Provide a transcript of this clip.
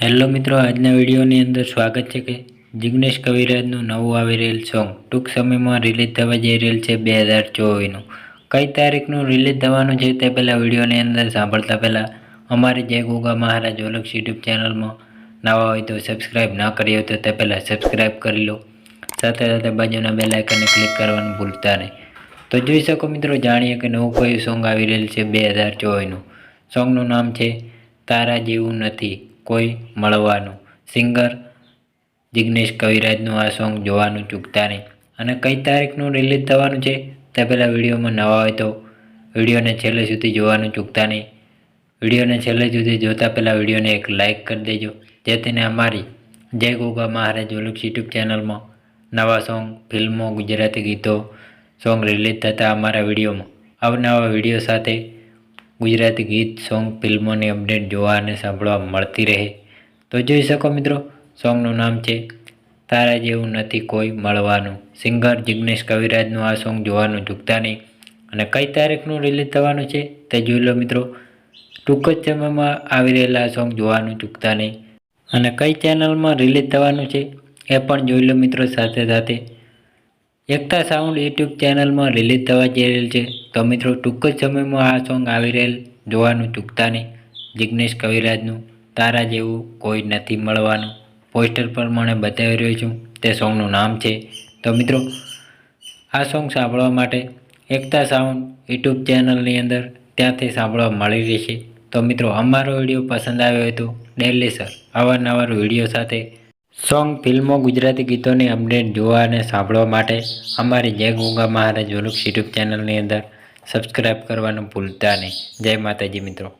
Hello મિત્રો, આજના વિડીયોની અંદર સ્વાગત છે કે જિગ્નેશ કવિરાજનું નવું આવી રહેલ સોંગ ટૂંક સમયમાં રિલીઝ થવા જઈ રહેલ છે બે હજાર ચોવીસનું. કઈ તારીખનું રિલીઝ થવાનું છે તે પહેલાં વિડીયોની અંદર સાંભળતા પહેલાં અમારી જય ગોગા મહારાજ ઓલક્ષ યુટ્યુબ ચેનલમાં નવા હોય તો સબસ્ક્રાઈબ ન કરી હોય તો તે પહેલાં સબસ્ક્રાઈબ કરી લો. સાથે સાથે બાજુના બે લાઇકનને ક્લિક કરવાનું ભૂલતા નહીં. તો જોઈ શકો મિત્રો, જાણીએ કે નવું કયું સોંગ આવી રહેલ છે બે હજાર ચોવીસનું. સોંગનું નામ છે તારા જેવું નથી. કોઈ મળવાનું. સિંગર જિગ્નેશ કવિરાજનું આ સોંગ જોવાનું ચૂકતા નહીં. અને કઈ તારીખનું રિલીઝ થવાનું છે તે પહેલાં વિડીયોમાં નવા હોય તો વિડીયોને છેલ્લે સુધી જોવાનું ચૂકતા નહીં. વિડીયોને છેલ્લે સુધી જોતા પહેલાં વિડીયોને એક લાઇક કરી દેજો. જેથીને અમારી જય ગોગા મહારાજ ઓલુક્ષ યુટ્યુબ ચેનલમાં નવા સોંગ, ફિલ્મો, ગુજરાતી ગીતો, સોંગ રિલીઝ થતાં અમારા વિડીયોમાં. અવનવા વીડિયો સાથે ગુજરાતી ગીત, સોંગ, ફિલ્મોની અપડેટ જોવા અને સાંભળવા મળતી રહે. તો જોઈ શકો મિત્રો, સોંગનું નામ છે તારા જેવું નથી કોઈ મળવાનું. સિંગર જિગ્નેશ કવિરાજનું આ સોંગ જોવાનું ચૂકતા નહીં. અને કઈ તારીખનું રિલીઝ થવાનું છે તે જોઈ લો મિત્રો. ટૂંક જ સમયમાં આવી રહેલા આ સોંગ જોવાનું ચૂકતા નહીં. અને કઈ ચેનલમાં રિલીઝ થવાનું છે એ પણ જોઈ લો મિત્રો સાથે સાથે. એકતા સાઉન્ડ યુટ્યુબ ચેનલમાં રિલીઝ થવા જઈ રહેલ છે. તો મિત્રો, ટૂંક જ સમયમાં આ સોંગ આવી રહેલ જોવાનું ચૂકતા નહીં. જિગ્નેશ કવિરાજનું તારા જેવું કોઈ નથી મળવાનું. પોસ્ટર પર મને બતાવી રહ્યો છું. તે સોંગનું નામ છે. તો મિત્રો, આ સોંગ સાંભળવા માટે એકતા સાઉન્ડ યુટ્યુબ ચેનલની અંદર ત્યાંથી સાંભળવા મળી રહેશે. તો મિત્રો, અમારો વીડિયો પસંદ આવ્યો હોય તો ડેલી સર, અવારનવાર વીડિયો સાથે સોંગ ફિલ્મો ગુજરાતી ગીતોની અપડેટ જોવા અને સાંભળવા માટે અમારી જય ગોગા મહારાજ વલુક યુટ્યુબ ચેનલની અંદર સબસ્ક્રાઈબ કરવાનું ભૂલતા નહીં. જય માતાજી મિત્રો.